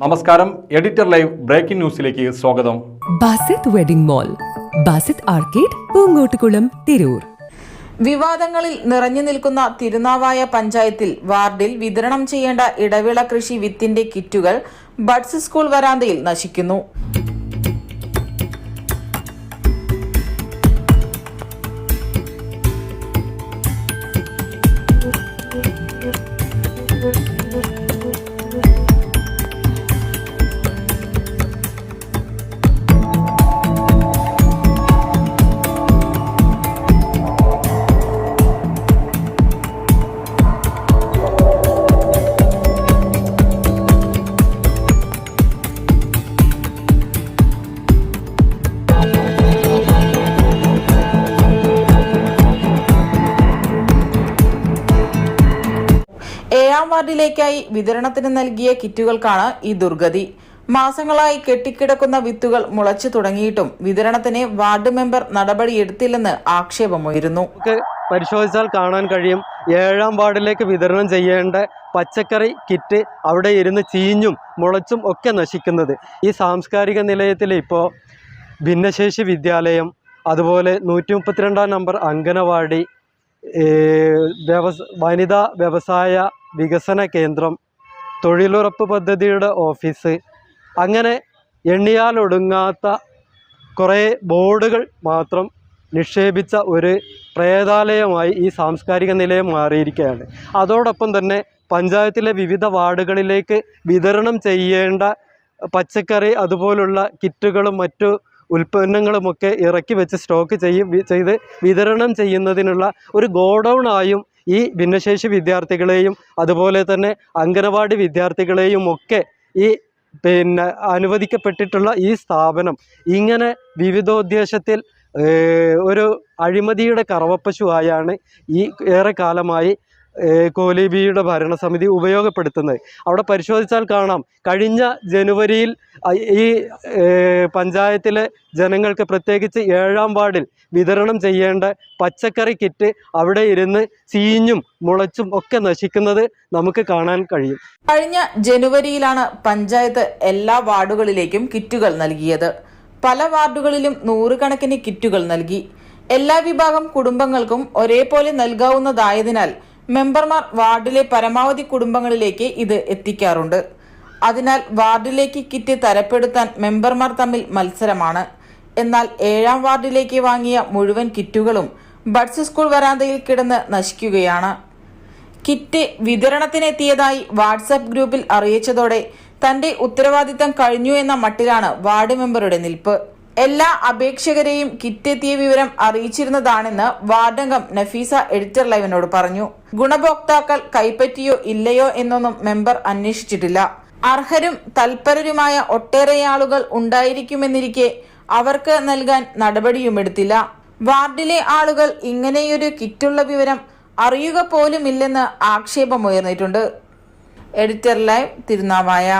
നമസ്കാരം editor live breaking ന്യൂസിലേക്ക് സ്വാഗതം. Basith wedding mall Basith arcade Poonkottukulam Tirur. വിവാദങ്ങളിൽ നിറഞ്ഞു നിൽക്കുന്ന തിരുനാവായ പഞ്ചായത്തിൽ വാർഡിൽ വിതരണം ചെയ്യേണ്ട ഇടവിള കൃഷി വിത്തിന്റെ കിറ്റുകൾ ബഡ്സ് സ്കൂൾ വരാന്തയിൽ നശിക്കുന്നു. ഏഴാം വാർഡിലേക്കായി വിതരണത്തിന് നൽകിയ കിറ്റുകൾക്കാണ് ഈ ദുർഗതി. മാസങ്ങളായി കെട്ടിക്കിടക്കുന്ന വിത്തുകൾ മുളച്ചു തുടങ്ങിയിട്ടും വിതരണത്തിന് വാർഡ് മെമ്പർ നടപടിയെടുത്തില്ലെന്ന് ആക്ഷേപമുയരുന്നു. പരിശോധിച്ചാൽ കാണാൻ കഴിയും ഏഴാം വാർഡിലേക്ക് വിതരണം ചെയ്യേണ്ട പച്ചക്കറി കിറ്റ് അവിടെ ഇരുന്ന് ചീഞ്ഞും മുളച്ചും ഒക്കെ നശിക്കുന്നത്. ഈ സാംസ്കാരിക നിലയത്തിൽ ഇപ്പോൾ ഭിന്നശേഷി വിദ്യാലയം അതുപോലെ നൂറ്റി മുപ്പത്തിരണ്ടാം നമ്പർ അംഗനവാടി വ്യവസ വനിതാ വ്യവസായ വികസന കേന്ദ്രം തൊഴിലുറപ്പ് പദ്ധതിയുടെ ഓഫീസ് അങ്ങനെ എണ്ണിയാലൊടുങ്ങാത്ത കുറേ ബോർഡുകൾ മാത്രം നിക്ഷേപിച്ച ഒരു പ്രേതാലയമായി ഈ സാംസ്കാരിക നിലയം മാറിയിരിക്കുകയാണ്. അതോടൊപ്പം തന്നെ പഞ്ചായത്തിലെ വിവിധ വാർഡുകളിലേക്ക് വിതരണം ചെയ്യേണ്ട പച്ചക്കറി അതുപോലുള്ള കിറ്റുകളും മറ്റു ഉൽപ്പന്നങ്ങളുമൊക്കെ ഇറക്കി വെച്ച് സ്റ്റോക്ക് ചെയ്യും ചെയ്ത് വിതരണം ചെയ്യുന്നതിനുള്ള ഒരു ഗോഡൗണായും ഈ ഭിന്നശേഷി വിദ്യാർത്ഥികളെയും അതുപോലെ തന്നെ അംഗനവാടി വിദ്യാർത്ഥികളെയും ഒക്കെ ഈ പിന്നെ അനുവദിക്കപ്പെട്ടിട്ടുള്ള ഈ സ്ഥാപനം ഇങ്ങനെ വിവിധോദ്ദേശത്തിൽ ഒരു അഴിമതിയുടെ കറവപ്പശുവായാണ് ഈ ഏറെ കാലമായി ഏഹ്, കോലിബിയുടെ ഭരണസമിതി ഉപയോഗപ്പെടുത്തുന്നത്. അവിടെ പരിശോധിച്ചാൽ കാണാം. കഴിഞ്ഞ ജനുവരിയിൽ ഈ പഞ്ചായത്തിലെ ജനങ്ങൾക്ക് പ്രത്യേകിച്ച് ഏഴാം വാർഡിൽ വിതരണം ചെയ്യേണ്ട പച്ചക്കറി കിറ്റ് അവിടെ ഇരുന്ന് ചീഞ്ഞും മുളച്ചും ഒക്കെ നശിക്കുന്നത് നമുക്ക് കാണാൻ കഴിയും. കഴിഞ്ഞ ജനുവരിയിലാണ് പഞ്ചായത്ത് എല്ലാ വാർഡുകളിലേക്കും കിറ്റുകൾ നൽകിയത്. പല വാർഡുകളിലും നൂറുകണക്കിന് കിറ്റുകൾ നൽകി. എല്ലാ വിഭാഗം കുടുംബങ്ങൾക്കും ഒരേപോലെ നൽകാവുന്നതായതിനാൽ മെമ്പർമാർ വാർഡിലെ പരമാവധി കുടുംബങ്ങളിലേക്ക് ഇത് എത്തിക്കാറുണ്ട്. അതിനാൽ വാർഡിലേക്ക് കിറ്റ് തരപ്പെടുത്താൻ മെമ്പർമാർ തമ്മിൽ മത്സരമാണ്. എന്നാൽ ഏഴാം വാർഡിലേക്ക് വാങ്ങിയ മുഴുവൻ കിറ്റുകളും ബഡ്സ് സ്കൂൾ വരാന്തയിൽ കിടന്ന് നശിക്കുകയാണ്. കിറ്റ് വിതരണത്തിനെത്തിയതായി വാട്സാപ്പ് ഗ്രൂപ്പിൽ അറിയിച്ചതോടെ തന്റെ ഉത്തരവാദിത്തം കഴിഞ്ഞു എന്ന മട്ടിലാണ് വാർഡ് മെമ്പറുടെ നിൽപ്പ്. എല്ലാ അപേക്ഷകരെയും കിറ്റെത്തിയ വിവരം അറിയിച്ചിരുന്നതാണെന്ന് വാർഡംഗം നഫീസ എഡിറ്റർ ലൈവിനോട് പറഞ്ഞു. ഗുണഭോക്താക്കൾ കൈപ്പറ്റിയോ ഇല്ലയോ എന്നൊന്നും മെമ്പർ അന്വേഷിച്ചിട്ടില്ല. അർഹരും തൽപരരുമായ ഒട്ടേറെ ആളുകൾ ഉണ്ടായിരിക്കുമെന്നിരിക്കെ അവർക്ക് നൽകാൻ നടപടിയുമെടുത്തില്ല. വാർഡിലെ ആളുകൾ ഇങ്ങനെയൊരു കിറ്റുള്ള വിവരം അറിയുക പോലുമില്ലെന്ന് ആക്ഷേപമുയർന്നിട്ടുണ്ട്. Editor live Thirunavaya